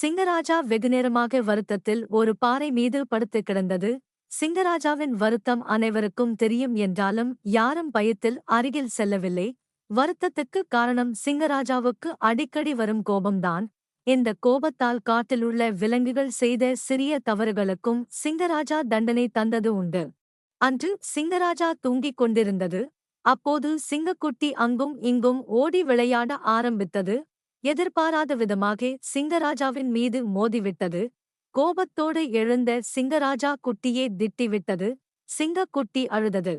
சிங்கராஜா வெகுநேரமாக வருத்தத்தில் ஒரு பாறை மீது படுத்து கிடந்தது. சிங்கராஜாவின் வருத்தம் அனைவருக்கும் தெரியும் என்றாலும் யாரும் பயத்தில் அருகில் செல்லவில்லை. வருத்தத்துக்கு காரணம் சிங்கராஜாவுக்கு அடிக்கடி வரும் கோபம்தான். இந்த கோபத்தால் காட்டிலுள்ள விலங்குகள் செய்த சிறிய தவறுகளுக்கும் சிங்கராஜா தண்டனை தந்தது உண்டு. அன்று சிங்கராஜா தூங்கிக் கொண்டிருந்தது. அப்போது சிங்கக்குட்டி அங்கும் இங்கும் ஓடி விளையாட ஆரம்பித்தது. எதிர்பாராத விதமாக சிங்கராஜாவின் மீது மோதிவிட்டது. கோபத்தோடு எழுந்த சிங்கராஜா குட்டியே திட்டிவிட்டது. சிங்கக்குட்டி அழுதது.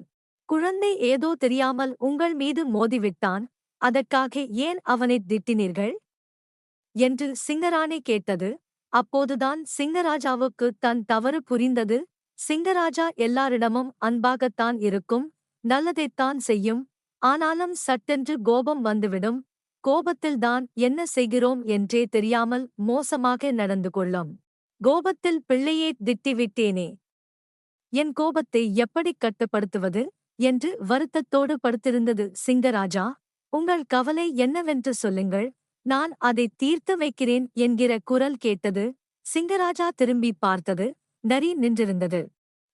குழந்தை ஏதோ தெரியாமல் உங்கள் மீது மோதிவிட்டான். அதற்காக ஏன் அவனைத் திட்டினீர்கள்? என்று சிங்கராணி கேட்டது. அப்போதுதான் சிங்கராஜாவுக்கு தன் தவறு புரிந்தது. சிங்கராஜா எல்லாரிடமும் அன்பாகத்தான் இருக்கும். நல்லதைத்தான் செய்யும். ஆனாலும் சட்டென்று கோபம் வந்துவிடும். கோபத்தில்தான் என்ன செய்கிறோம் என்றே தெரியாமல் மோசமாக நடந்து கொள்ளும். கோபத்தில் பிள்ளையே திட்டிவிட்டேனே. என் கோபத்தை எப்படி கட்டுப்படுத்துவது? என்று வருத்தத்தோடு படுத்திருந்தது சிங்கராஜா. உங்கள் கவலை என்னவென்று சொல்லுங்கள். நான் அதை தீர்த்து வைக்கிறேன் என்கிற குரல் கேட்டது. சிங்கராஜா திரும்பி பார்த்தது. நரி நின்றிருந்தது.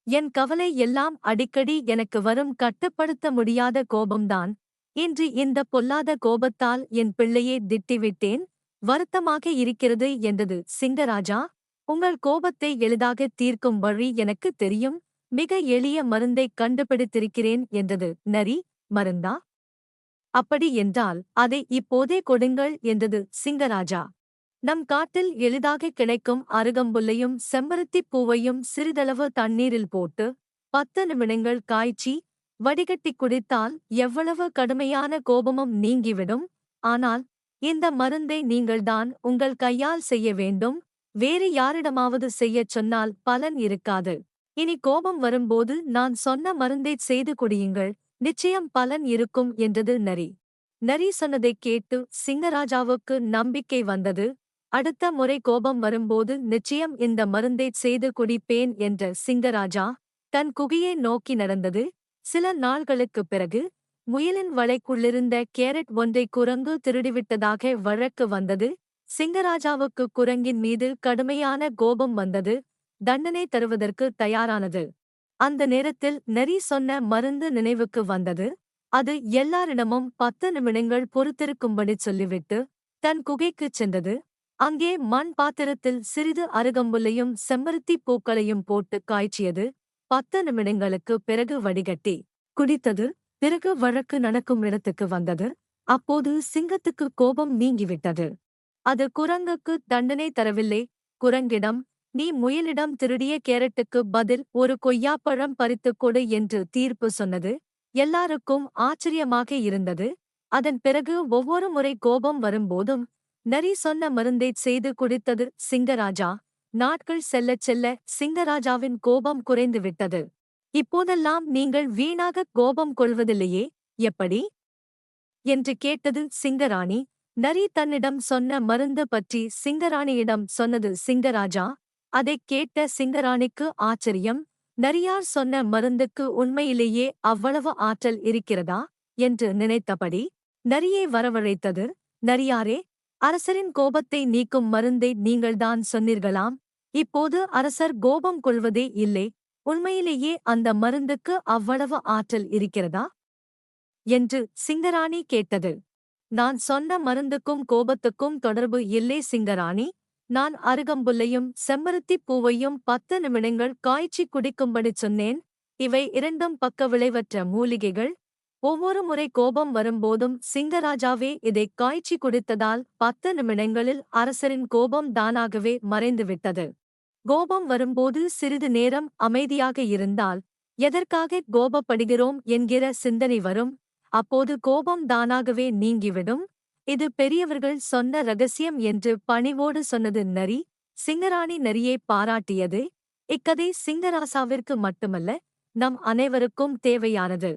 என் கவலை எல்லாம் அடிக்கடி எனக்கு வரும் கட்டுப்படுத்த முடியாத கோபம்தான். இன்று இந்த பொல்லாத கோபத்தால் என் பிள்ளையே திட்டிவிட்டேன் வருத்தமாக இருக்கிறது என்றது. சிங்கராஜா உங்கள் கோபத்தை எளிதாக தீர்க்கும் வழி எனக்கு தெரியும். மிக எளிய மருந்தை கண்டுபிடித்திருக்கிறேன் என்றது. நரி மருந்தா? அப்படி என்றால் அதை இப்போதே கொடுங்கள் என்றது. சிங்கராஜா நம் காட்டில் எளிதாக கிடைக்கும் அருகம்புல்லையும் செம்பருத்திப் பூவையும் சிறிதளவு தண்ணீரில் போட்டு பத்து நிமிடங்கள் காய்ச்சி வடிகட்டி குடித்தால் எவ்வளவு கடுமையான கோபமும் நீங்கிவிடும். ஆனால் இந்த மருந்தை நீங்கள்தான் உங்கள் கையால் செய்ய வேண்டும். வேறு யாரிடமாவது செய்யச் சொன்னால் பலன் இருக்காது. இனி கோபம் வரும்போது நான் சொன்ன மருந்தை செய்து குடியுங்கள். நிச்சயம் பலன் இருக்கும் என்றது நரி. நரி சொன்னதைக் கேட்டு சிங்கராஜாவுக்கு நம்பிக்கை வந்தது. அடுத்த முறை கோபம் வரும்போது நிச்சயம் இந்த மருந்தை செய்து குடிப்பேன் என்ற சிங்கராஜா தன் குகையை நோக்கி நடந்தது. சில நாள்களுக்குப் பிறகு முயலின் வலைக்குள்ளிருந்த கேரட் ஒன்றை குரங்கு திருடிவிட்டதாக வழக்கு வந்தது. சிங்கராஜாவுக்கு குரங்கின் மீது கடுமையான கோபம் வந்தது. தண்டனை தருவதற்கு தயாரானது. அந்த நேரத்தில் நெறி சொன்ன மருந்து நினைவுக்கு வந்தது. அது எல்லாரிடமும் பத்து நிமிடங்கள் பொறுத்திருக்கும்படி சொல்லிவிட்டு தன் குகைக்குச் சென்றது. அங்கே மண் பாத்திரத்தில் சிறிது அருகம்புல்லையும் செம்பருத்திப் பூக்களையும் போட்டு காய்ச்சியது. பத்து நிமிடங்களுக்கு பிறகு வடிகட்டி குடித்தது பிறகு வழக்கு நடக்கும் இடத்துக்கு வந்தது. அப்போது சிங்கத்துக்கு கோபம் நீங்கிவிட்டது. அது குரங்குக்கு தண்டனை தரவில்லை. குரங்கிடம் நீ முயலிடம் திருடிய கேரட்டுக்கு பதில் ஒரு கொய்யாப்பழம் பறித்துக் கொடு என்று தீர்ப்பு சொன்னது. எல்லாருக்கும் ஆச்சரியமாக இருந்தது. அதன் பிறகு ஒவ்வொரு முறை கோபம் வரும்போதும் நரி சொன்ன மருந்தைச் செய்து குடித்தது சிங்கராஜா. நாட்கள் செல்லச் செல்ல சிங்கராஜாவின் கோபம் குறைந்துவிட்டது இப்போதெல்லாம் நீங்கள் வீணாக கோபம் கொள்வதில்லையே எப்படி? என்று கேட்டது சிங்கராணி. நரி தன்னிடம் சொன்ன மருந்து பற்றி சிங்கராணியிடம் சொன்னது சிங்கராஜா? அதைக் கேட்ட சிங்கராணிக்கு ஆச்சரியம். நரியார் சொன்ன மருந்துக்கு உண்மையிலேயே அவ்வளவு ஆற்றல் இருக்கிறதா? என்று நினைத்தபடி நரியை வரவழைத்தது. நரியாரே அரசரின் கோபத்தை நீக்கும் மருந்தை நீங்கள்தான் சொன்னீர்களாம். இப்போது அரசர் கோபம் கொள்வதே இல்லை. உண்மையிலேயே அந்த மருந்துக்கு அவ்வளவு ஆற்றல் இருக்கிறதா? என்று சிங்கராணி கேட்டது. நான் சொன்ன மருந்துக்கும் கோபத்துக்கும் தொடர்பு இல்லை சிங்கராணி. நான் அருகம்புல்லையும் செம்பருத்திப் பூவையும் பத்து நிமிடங்கள் காய்ச்சி குடிக்கும்படி சொன்னேன். இவை இரண்டும் பக்க விளைவற்ற மூலிகைகள். ஒவ்வொரு முறை கோபம் வரும்போதும் சிங்கராஜாவே இதை காய்ச்சி குடித்ததால் பத்து நிமிடங்களில் அரசரின் கோபம் தானாகவே மறைந்துவிட்டது. கோபம் வரும்போது சிறிது நேரம் அமைதியாக இருந்தால் எதற்காக கோபப்படுகிறோம்? என்கிற சிந்தனை வரும். அப்போது கோபம் தானாகவே நீங்கிவிடும். இது பெரியவர்கள் சொன்ன ரகசியம் என்று பணிவோடு சொன்னது நரி சிங்கராணி நரியை பாராட்டியது. இக்கதை சிங்கராசாவிற்கு மட்டுமல்ல நம் அனைவருக்கும் தேவையானது.